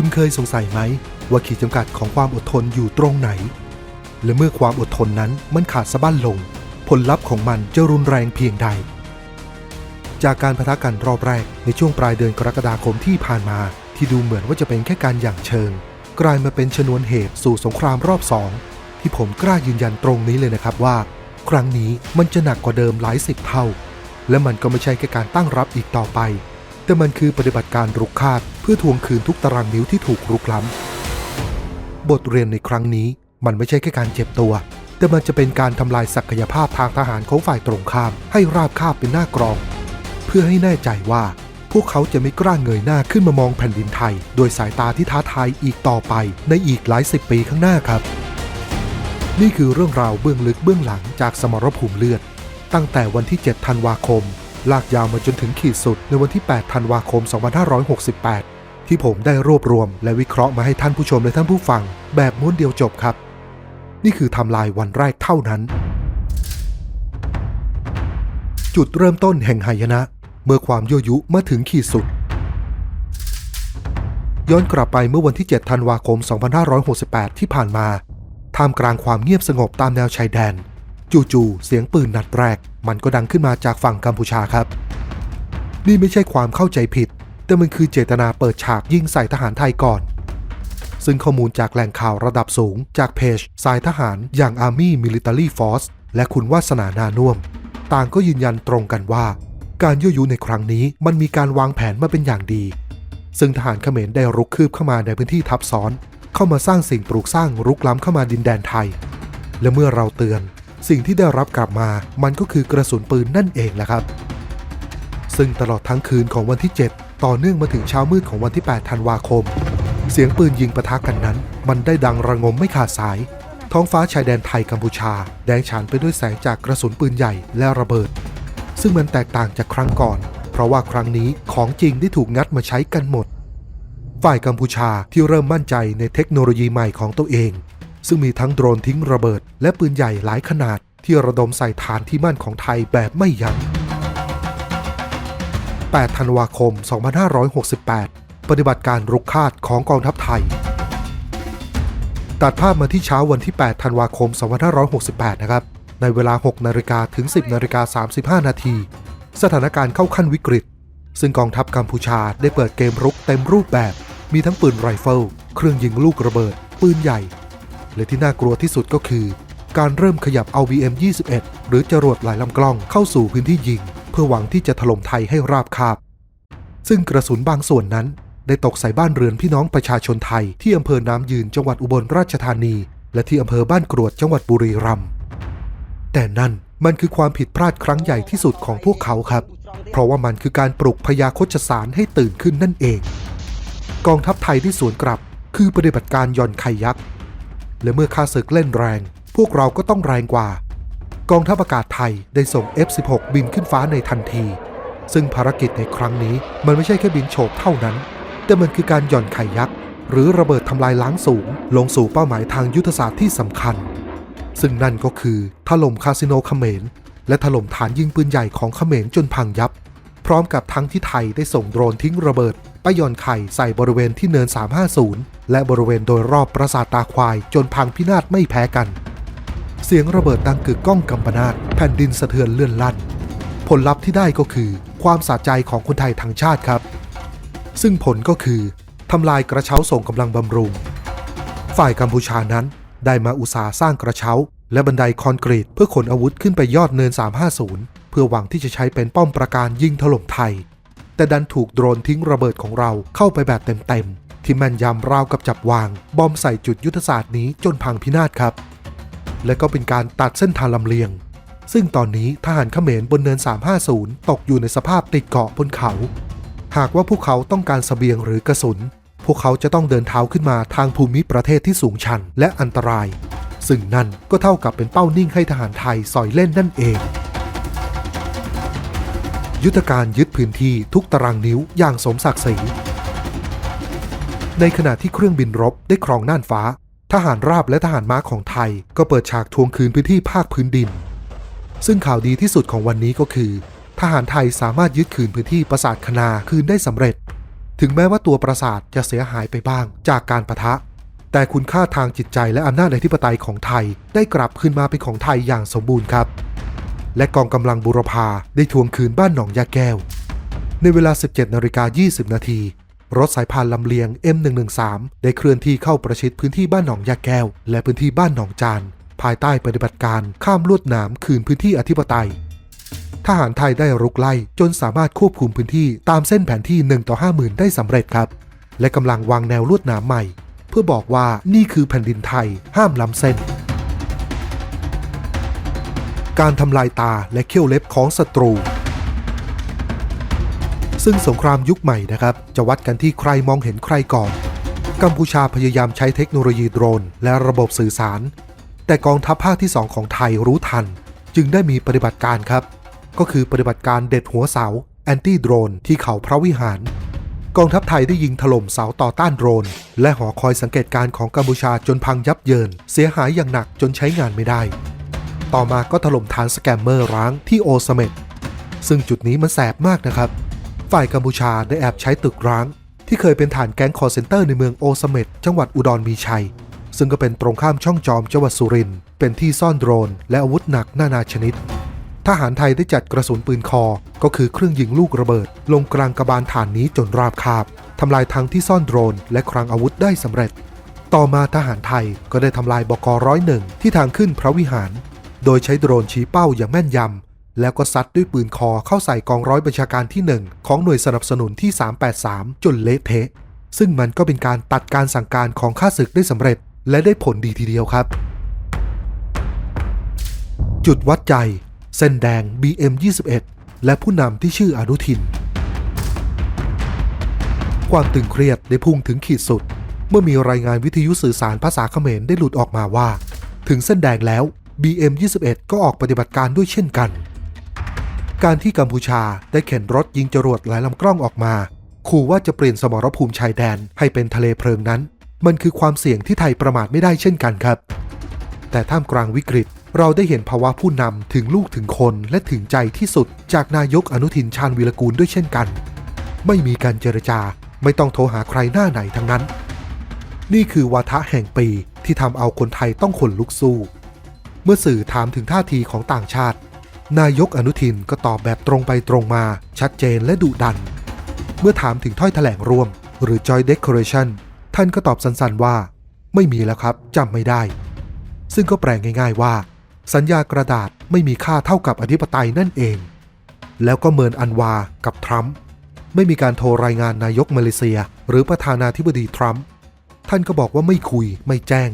คุณเคยสงสัยไหม ว่าขีดจำกัดของความอดทนอยู่ตรงไหน และเมื่อความอดทนนั้นมันขาดสะบั้นลง ผลลัพธ์ของมันจะรุนแรงเพียงใด จากการพะทะกันรอบแรกในช่วงปลายเดือนกรกฎาคมที่ผ่านมา ที่ดูเหมือนว่าจะเป็นแค่การหยั่งเชิง กลายมาเป็นชนวนเหตุสู่สงครามรอบสองที่ผมกล้ายืนยันตรงนี้เลยนะครับว่า ครั้งนี้มันจะหนักกว่าเดิมหลายสิบเท่า และมันก็ไม่ใช่แค่การตั้งรับอีกต่อไป แต่มันคือปฏิบัติการรุกคาดเพื่อทวงคืนทุกตารางนิ้วที่ถูกรุกล้ำ บทเรียนในครั้งนี้มันไม่ใช่แค่การเจ็บตัว แต่มันจะเป็นการทำลายศักยภาพทางทหารของฝ่ายตรงข้าม ให้ราบคาบเป็นหน้ากรอง เพื่อให้แน่ใจว่า พวกเขาจะไม่กล้าเงยหน้าขึ้นมามองแผ่นดินไทย โดยสายตาที่ท้าทายอีกต่อไปในอีกหลายสิบปีข้างหน้าครับ นี่คือเรื่องราวเบื้องลึกเบื้องหลังจากสมรภูมิเลือด ตั้งแต่วันที่ 7 ธันวาคม ลากยาวมาจนถึงขีดสุดในวันที่ 8 ธันวาคม 2568 ที่ผมได้รวบรวมและวิเคราะห์มาให้ท่านผู้ชมและท่านผู้ฟัง แบบม้วนเดียวจบครับ นี่คือไทำลายวันแรกเท่านั้น จุดเริ่มต้นแห่งหายนะ เมื่อความยั่วยุมาถึงขีดสุด ย้อนกลับไปเมื่อวันที่ 7 ธันวาคม 2568 ที่ผ่านมาท่ามกลางความเงียบสงบตามแนวชายแดน จู่ๆเสียงปืนนัดแรก มันก็ดังขึ้นมาจากฝั่งกัมพูชาครับ นี่ไม่ใช่ความเข้าใจผิด แต่มันคือเจตนาเปิดฉากยิงใส่ทหารไทยก่อน ซึ่งข้อมูลจากแหล่งข่าวระดับสูง จากเพจสายทหารอย่าง Army Military Force และคุณวาสนานานุ่มต่างก็ยืนยันตรงกันว่า การยั่วยุในครั้งนี้มันมีการวางแผนมาเป็นอย่างดี ซึ่งทหารเขมรได้รุกคืบเข้ามาในพื้นที่ทับซ้อน เข้ามาสร้างสิ่งปลูกสร้างรุกล้ำเข้ามาดินแดนไทย และเมื่อเราเตือน สิ่งที่ได้รับกลับมามันก็คือกระสุนปืนนั่นเองแหละครับ ซึ่งตลอดทั้งคืนของวันที่ 7 ต่อเนื่องมาถึงเช้ามืดของวันที่ 8 ธันวาคม เสียงปืนยิงปะทะกันนั้น มันได้ดังระงมไม่ขาดสาย ท้องฟ้าชายแดนไทยกัมพูชา แดงฉานไปด้วยแสงจากกระสุนปืนใหญ่และระเบิด ซึ่งมันแตกต่างจากครั้งก่อน เพราะว่าครั้งนี้ของจริงได้ถูกงัดมาใช้กันหมดฝ่ายกัมพูชาที่เริ่มมั่นใจในเทคโนโลยีใหม่ของตัวเอง ซึ่งมีทั้งโดรนทิ้งระเบิด และปืนใหญ่หลายขนาด ที่ระดมใส่ฐานที่มั่นของไทยแบบไม่ยัง้ง 8 ธันวาคม 2568 ปฏิบัติการรุกคาดของกองทัพไทย ตัดภาพมาที่เช้าวันที่ 8 ธันวาคม 2568 นะครับ ในเวลา 6 นาฬิกาถึง 10 นาฬิกา 35 นาที สถานการณ์เข้าขั้นวิกฤต ซึ่งกองทัพกัมพูชาได้เปิดเกมรุกเต็มรูปแบบ มีทั้งปืนไรเฟิล เครื่องยิงลูกระเบิด ปืนใหญ่ และที่น่ากลัวที่สุดก็คือ การเริ่มขยับเอา BM21 หรือจรวดหลายลำกล้องเข้าสู่พื้นที่ยิง เพื่อหวังที่จะถล่มไทยให้ราบคาบ ซึ่งกระสุนบางส่วนนั้น ได้ตกใส่บ้านเรือนพี่น้องประชาชนไทย ที่อำเภอน้ำยืนจังหวัดอุบลราชธานี และที่อำเภอบ้านกรวดจังหวัดบุรีรัมย์แต่นั่นมันคือความผิดพลาดครั้งใหญ่ที่สุดของพวกเขาครับ เพราะว่ามันคือการปลุกพยาคชสารให้ตื่นขึ้นนั่นเอง กองทัพไทยที่สวนกลับ คือปฏิบัติการย่อนไข่ยักษ์ และเมื่อข้าศึกเล่นแรง พวกเราก็ต้องแรงกว่า กองทัพอากาศไทยได้ส่ง F16 บินขึ้นฟ้าในทันที ซึ่งภารกิจในครั้งนี้มันไม่ใช่แค่บินโฉบเท่านั้น แต่มันคือการหย่อนไข่ยักษ์ หรือระเบิดทำลายล้างสูง ลงสู่เป้าหมายทางยุทธศาสตร์ที่สำคัญ ซึ่งนั่นก็คือถล่มคาสิโนเขมร และถล่มฐานยิงปืนใหญ่ของเขมรจนพังยับ พร้อมกับทั้งที่ไทยได้ส่งโดรนทิ้งระเบิด ไปย่อนไข่ใส่บริเวณที่เนิน 350 และบริเวณโดยรอบปราสาทตาควายจนพังพินาศไม่แพ้กัน เสียงระเบิดดังกึกก้องกำปนาตแผ่นดินสะเทือนเลื่อนลั่น ผลลัพธ์ที่ได้ก็คือ ความสะใจของคนไทยทั้งชาติครับ ซึ่งผลก็คือทำลายกระเช้าส่งกำลังบำรุง ฝ่ายกัมพูชานั้นได้มาอุตสาห์สร้างกระเช้า และบันไดคอนกรีตเพื่อขนอาวุธขึ้นไปยอดเนิน 350 เพื่อหวังที่จะใช้เป็นป้อมปราการยิงถล่มไทย แต่ดันถูกโดรนทิ้งระเบิดของเราเข้าไปแบบเต็มๆ ที่แม่นยำราวกับจับวาง บอมใส่จุดยุทธศาสตร์นี้จนพังพินาศครับ และก็เป็นการตัดเส้นทางลำเลียง ซึ่งตอนนี้ทหารเขมรบนเนิน 350 ตกอยู่ในสภาพติดเกาะบนเขา หากว่าพวกเขาต้องการสเสบียงหรือกระสุน พวกเขาจะต้องเดินเท้าขึ้นมาทางภูมิประเทศที่สูงชันและอันตราย ซึ่งนั่นก็เท่ากับเป็นเป้านิ่งให้ทหารไทยสอยเล่นนั่นเอง ยุทธการยึดพื้นที่ทุกตารางนิ้วอย่างสมศักดิ์ศรี ในขณะที่เครื่องบินรบได้ครองน่านฟ้า ทหารราบและทหารม้าของไทย ก็เปิดฉากทวงคืนพื้นที่ภาคพื้นดิน ซึ่งข่าวดีที่สุดของวันนี้ก็คือ ทหารไทยสามารถยึดคืนพื้นที่ปราสาทคณาคืนได้สำเร็จ ถึงแม้ว่าตัวปราสาทจะเสียหายไปบ้างจากการประทะ แต่คุณค่าทางจิตใจและอำนาจอธิปไตยของไทยได้กลับคืนมาเป็นของไทยอย่างสมบูรณ์ครับ และกองกำลังบุรพาได้ทวงคืนบ้านหนองยาแก้ว ในเวลา 17นาฬิกา20 นาที รถสายพานลำเลียง M113 ได้เคลื่อนที่เข้าประชิดพื้นที่บ้านหนองยาแก้ว และพื้นที่บ้านหนองจาน ภายใต้ปฏิบัติการข้ามลวดหนามคืนพื้นที่อธิปไตย ทหารไทยได้รุกไล่จนสามารถควบคุมพื้นที่ตามเส้นแผนที่1ต่อ50,000ได้สำเร็จครับ และกำลังวางแนวลวดหนามใหม่ เพื่อบอกว่านี่คือแผ่นดินไทยห้ามล้ำเส้น การทำลายตาและเขี้ยวเล็บของศัตรู ซึ่งสงครามยุคใหม่นะครับ จะวัดกันที่ใครมองเห็นใครก่อน กัมพูชาพยายามใช้เทคโนโลยีโดรน และระบบสื่อสาร แต่กองทัพภาคที่ 2 ของไทยรู้ทัน จึงได้มีปฏิบัติการครับ ก็คือปฏิบัติการเด็ดหัวเสาแอนตี้โดรนที่เขาพระวิหาร กองทัพไทยได้ยิงถล่มเสาต่อต้านโดรน และหอคอยสังเกตการณ์ของกัมพูชาจนพังยับเยิน เสียหายอย่างหนักจนใช้งานไม่ได้ ต่อมาก็ถล่มฐานสแกมเมอร์ร้างที่โอสเมดซึ่งจุดนี้มันแสบมากนะครับ ฝ่ายกัมพูชาได้แอบใช้ตึกร้าง ที่เคยเป็นฐานแก๊งคอร์เซนเตอร์ในเมืองโอสเมดจังหวัดอุดรมีชัย ซึ่งก็เป็นตรงข้ามช่องจอมจังหวัดสุรินทร์เป็นที่ซ่อนโดรน และอาวุธหนักนานาชนิด ทหารไทยได้จัดกระสุนปืนคอ ก็คือเครื่องยิงลูกระเบิด ลงกลางกระบาลฐานนี้จนราบคาบทำลายทั้งที่ซ่อนโดรน และคลังอาวุธได้สำเร็จต่อมาทหารไทยก็ได้ทำลายบกร้อยหนึ่งที่ทางขึ้นพระวิหาร โดยใช้โดรนชี้เป้าอย่างแม่นยำ แล้วก็ซัดด้วยปืนคอเข้าใส่กองร้อยบัญชาการที่ 1 ของหน่วยสนับสนุนที่ 383 จนเละเทะ ซึ่งมันก็เป็นการตัดการสั่งการของข้าศึกได้สำเร็จ และได้ผลดีทีเดียวครับ จุดวัดใจ เส้นแดง BM 21 และผู้นำที่ชื่ออนุทิน ความตึงเครียดได้พุ่งถึงขีดสุด เมื่อมีรายงานวิทยุสื่อสารภาษาเขมรได้หลุดออกมาว่า ถึงเส้นแดงแล้ว BM 21 ก็ออกปฏิบัติการด้วยเช่นกัน การที่กัมพูชาได้เข็นรถยิงจรวดหลายลำกล้องออกมาขู่ว่าจะเปลี่ยนสมรภูมิชายแดนให้เป็นทะเลเพลิงนั้น มันคือความเสี่ยงที่ไทยประมาทไม่ได้เช่นกันครับ แต่ท่ามกลางวิกฤตเราได้เห็นภาวะผู้นำถึงลูกถึงคนและถึงใจที่สุด จากนายกอนุทินชาญวีรกูลด้วยเช่นกัน ไม่มีการเจรจาไม่ต้องโทรหาใครหน้าไหนทั้งนั้น นี่คือวาทะแห่งปีที่ทำเอาคนไทยต้องขนลุกสู้ เมื่อสื่อถามถึงท่าทีของต่างชาติ นายกอนุทินก็ตอบแบบตรงไปตรงมา ชัดเจนและดุดัน เมื่อถามถึงถ้อยแถลงร่วม หรือ Joint Declaration ท่านก็ตอบสั้นๆว่า ไม่มีแล้วครับจำไม่ได้ ซึ่งก็แปลง่าย ๆว่า สัญญากระดาษไม่มีค่าเท่ากับอธิปไตยนั่นเอง แล้วก็เมินอันวากับทรัมป์ไม่มีการโทรรายงานนายกมาเลเซีย หรือประธานาธิบดีทรัมป์ท่านก็บอกว่าไม่คุยไม่แจ้ง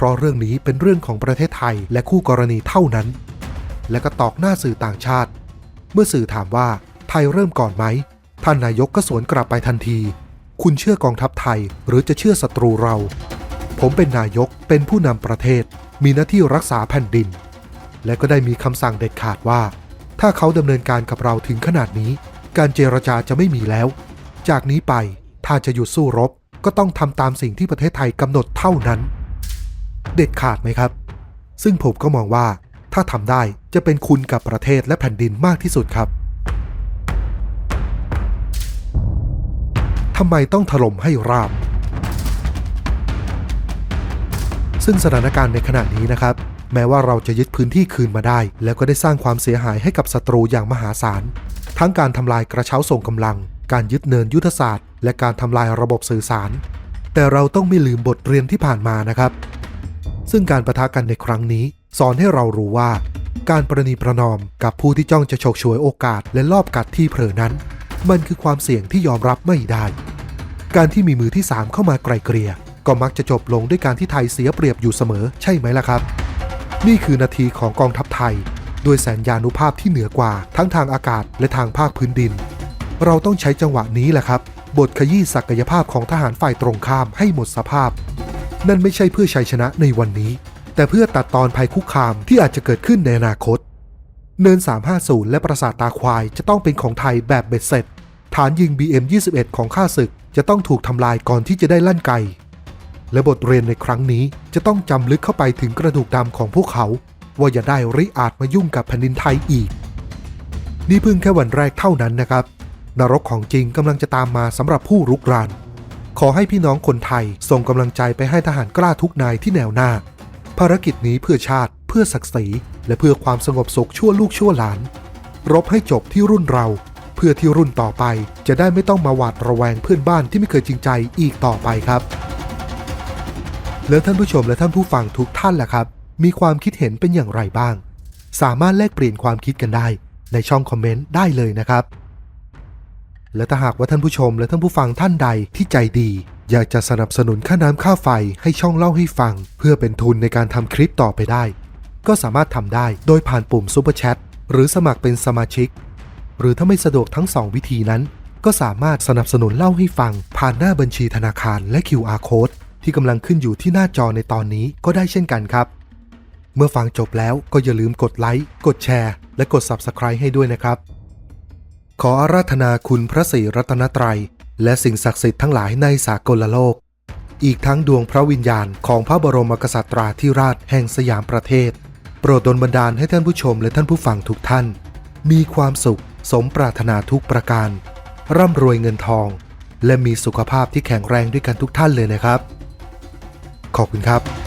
เพราะเรื่องนี้เป็นเรื่องของประเทศไทยและคู่กรณีเท่านั้น และก็ตอกหน้าสื่อต่างชาติ เมื่อสื่อถามว่าไทยเริ่มก่อนไหม ท่านนายกก็สวนกลับไปทันที คุณเชื่อกองทัพไทยหรือจะเชื่อศัตรูเรา ผมเป็นนายกเป็นผู้นำประเทศ มีหน้าที่รักษาแผ่นดิน และก็ได้มีคำสั่งเด็ดขาดว่า ถ้าเขาดำเนินการกับเราถึงขนาดนี้ การเจรจาจะไม่มีแล้ว จากนี้ไปถ้าจะหยุดสู้รบก็ต้องทำตามสิ่งที่ประเทศไทยกำหนดเท่านั้น เด็ดขาดไหมครับ ซึ่งผมก็มองว่าถ้าทำได้จะเป็นคุณกับประเทศและแผ่นดินมากที่สุดครับทำไมต้องถล่มให้ราบ ซึ่งสถานการณ์ในขณะนี้นะครับ แม้ว่าเราจะยึดพื้นที่คืนมาได้ แล้วก็ได้สร้างความเสียหายให้กับศัตรูอย่างมหาศาล ทั้งการทำลายกระเช้าส่งกำลัง การยึดเนินยุทธศาสตร์ และการทำลายระบบสื่อสาร แต่เราต้องไม่ลืมบทเรียนที่ผ่านมานะครับ ซึ่งการประทะกันในครั้งนี้ สอนให้เรารู้ว่า การประนีประนอมกับผู้ที่จ้องจะฉกฉวยโอกาสและลอบกัดที่เผลอนั้น มันคือความเสี่ยงที่ยอมรับไม่ได้ การที่มีมือที่ 3 เข้ามาไกลเกลี่ยก็มักจะจบลงด้วยการที่ไทยเสียเปรียบอยู่เสมอใช่ไหมล่ะครับ นี่คือนาทีของกองทัพไทยด้วยแสนยานุภาพที่เหนือกว่าทั้งทางอากาศและทางภาคพื้นดิน เราต้องใช้จังหวะนี้แหละครับ บทขยี้ศักยภาพของทหารฝ่ายตรงข้ามให้หมดสภาพ นั่นไม่ใช่เพื่อชัยชนะในวันนี้ แต่เพื่อตัดตอนภัยคุกคามที่อาจจะเกิดขึ้นในอนาคต เนิน 350 และปราสาทตาควายจะต้องเป็นของไทยแบบเบ็ดเสร็จ ฐานยิง BM21 ของข้าศึกจะต้องถูกทำลายก่อนที่จะได้ลั่นไกและบทเรียนในครั้งนี้จะต้องจำลึกเข้าไปถึงกระดูกดำของพวกเขา ว่าอย่าได้ริอาจมายุ่งกับแผ่นดินไทยอีก นี่เพิ่งแค่วันแรกเท่านั้นนะครับ นรกของจริงกำลังจะตามมาสำหรับผู้รุกราน ขอให้พี่น้องคนไทยส่งกำลังใจไปให้ทหารกล้าทุกนายที่แนวหน้า ภารกิจนี้เพื่อชาติเพื่อศักดิ์ศรีและเพื่อความสงบสุขชั่วลูกชั่วหลาน รบให้จบที่รุ่นเรา เพื่อที่รุ่นต่อไป จะได้ไม่ต้องมาหวาดระแวงเพื่อนบ้านที่ไม่เคยจริงใจอีกต่อไปครับ แล้วท่านผู้ชมและท่านผู้ฟังทุกท่านล่ะครับ มีความคิดเห็นเป็นอย่างไรบ้าง สามารถแลกเปลี่ยนความคิดกันได้ ในช่องคอมเมนต์ได้เลยนะครับ และถ้าหากว่าท่านผู้ชมและท่านผู้ฟังท่านใดที่ใจดี อยากจะสนับสนุนค่าน้ำค่าไฟให้ช่องเล่าให้ฟัง เพื่อเป็นทุนในการทำคลิปต่อไปได้ ก็สามารถทำได้โดยผ่านปุ่ม Super Chat หรือสมัครเป็นสมาชิก หรือถ้าไม่สะดวกทั้ง 2 วิธีนั้น ก็สามารถสนับสนุนเล่าให้ฟัง ผ่านหน้าบัญชีธนาคารและ QR Code ที่กำลังขึ้นอยู่ที่หน้าจอในตอนนี้ก็ได้เช่นกันครับ เมื่อฟังจบแล้วก็อย่าลืมกดไลค์กดแชร์ และกด Subscribe ให้ด้วยนะครับ ขออาราธนาคุณพระศรีรัตนตรัย และสิ่งศักดิ์สิทธิ์ทั้งหลายในสากลโลก อีกทั้งดวงพระวิญญาณของพระบรมกษัตราธิราชแห่งสยามประเทศ โปรดดลบันดาลให้ท่านผู้ชมและท่านผู้ฟังทุกท่าน มีความสุข สมปรารถนาทุกประการ ร่ำรวยเงินทอง และมีสุขภาพที่แข็งแรงด้วยกันทุกท่านเลยนะครับ ขอบคุณครับ